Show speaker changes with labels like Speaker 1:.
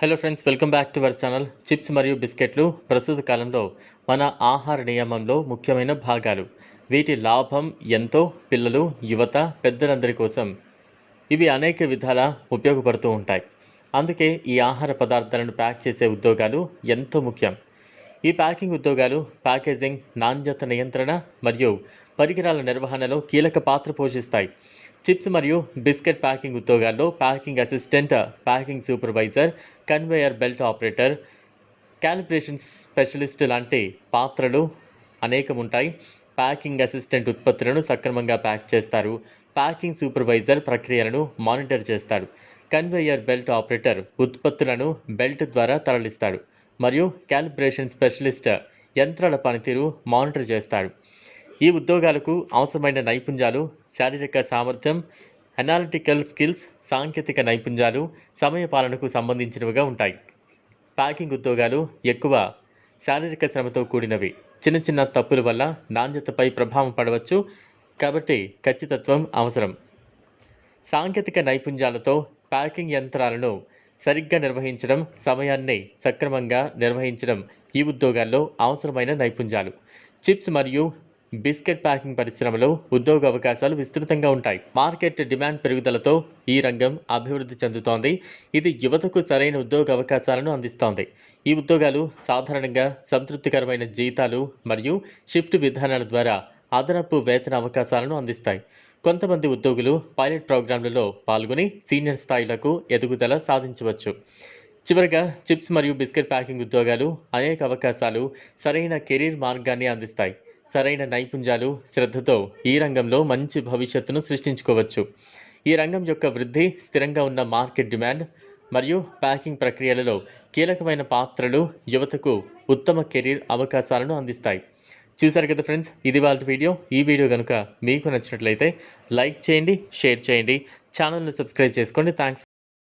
Speaker 1: Hello friends welcome back to our channel chips మరియు బిస్కెట్లు ప్రస్తుత కాలంలో మన ఆహార నియమంలో ముఖ్యమైన భాగాలు. వీటి లాభం ఎంతో పిల్లలు యువత పెద్దలందరి కోసం ఇవి అనేక విధాల ఉపయోగపడుతూ ఉంటాయి. అందుకే ఈ ఆహార పదార్థాలను ప్యాక్ చేసే ఉద్యోగాలు ఎంతో ముఖ్యం. ఈ ప్యాకింగ్ ఉద్యోగాలు ప్యాకేజింగ్ నాణ్యత నియంత్రణ మరియు పరికరాల నిర్వహణలో కీలక పాత్ర పోషిస్తాయి. చిప్స్ మరియు బిస్కెట్ ప్యాకింగ్ ఉద్యోగాల్లో packing assistant packing supervisor conveyor belt operator calibration specialist లాంటి పాత్రలు అనేకం ఉంటాయి ప్యాకింగ్ అసిస్టెంట్ ఉత్పత్తులను సక్రమంగా ప్యాక్ చేస్తారు. ప్యాకింగ్ సూపర్వైజర్ ప్రక్రియలను మానిటర్ చేస్తాడు. కన్వేయర్ బెల్ట్ ఆపరేటర్ ఉత్పత్తులను బెల్ట్ ద్వారా తరలిస్తాడు మరియు క్యాలిబ్రేషన్ స్పెషలిస్ట్ యంత్రాల పనితీరు మానిటర్ చేస్తాడు. ఈ ఉద్యోగాలకు అవసరమైన నైపుణ్యాలు శారీరక సామర్థ్యం అనాలిటికల్ స్కిల్స్ సాంకేతిక నైపుణ్యాలు సమయపాలనకు సంబంధించినవిగా ఉంటాయి. ప్యాకింగ్ ఉద్యోగాలు ఎక్కువ శారీరక శ్రమతో కూడినవి. చిన్న చిన్న తప్పుల వల్ల నాణ్యతపై ప్రభావం పడవచ్చు కాబట్టి ఖచ్చితత్వం అవసరం. సాంకేతిక నైపుణ్యాలతో ప్యాకింగ్ యంత్రాలను సరిగ్గా నిర్వహించడం సమయాన్ని సక్రమంగా నిర్వహించడం ఈ ఉద్యోగాల్లో అవసరమైన నైపుణ్యాలు. చిప్స్ మరియు బిస్కెట్ ప్యాకింగ్ పరిశ్రమలో ఉద్యోగ అవకాశాలు విస్తృతంగా ఉంటాయి. మార్కెట్ డిమాండ్ పెరుగుదలతో ఈ రంగం అభివృద్ధి చెందుతోంది. ఇది యువతకు సరైన ఉద్యోగ అవకాశాలను అందిస్తోంది. ఈ ఉద్యోగాలు సాధారణంగా సంతృప్తికరమైన జీతాలు మరియు షిఫ్ట్ విధానాల ద్వారా అదనపు వేతన అవకాశాలను అందిస్తాయి. కొంతమంది ఉద్యోగులు పైలట్ ప్రోగ్రాంలలో పాల్గొని సీనియర్ స్థాయిలకు ఎదుగుదల సాధించవచ్చు. చివరగా చిప్స్ మరియు బిస్కెట్ ప్యాకింగ్ ఉద్యోగాలు అనేక అవకాశాలు సరైన కెరీర్ మార్గాన్ని అందిస్తాయి. సరైన నైపుణ్యాలు శ్రద్ధతో ఈ రంగంలో మంచి భవిష్యత్తును సృష్టించుకోవచ్చు. ఈ రంగం యొక్క వృద్ధి స్థిరంగా ఉన్న మార్కెట్ డిమాండ్ మరియు ప్యాకింగ్ ప్రక్రియలలో కీలకమైన పాత్రలు యువతకు ఉత్తమ కెరీర్ అవకాశాలను అందిస్తాయి. చూశారు కదా ఫ్రెండ్స్ ఇది వాళ్ళ వీడియో. ఈ వీడియో కనుక మీకు నచ్చినట్లయితే లైక్ చేయండి షేర్ చేయండి. ఛానల్ని సబ్స్క్రైబ్ చేసుకోండి. థ్యాంక్స్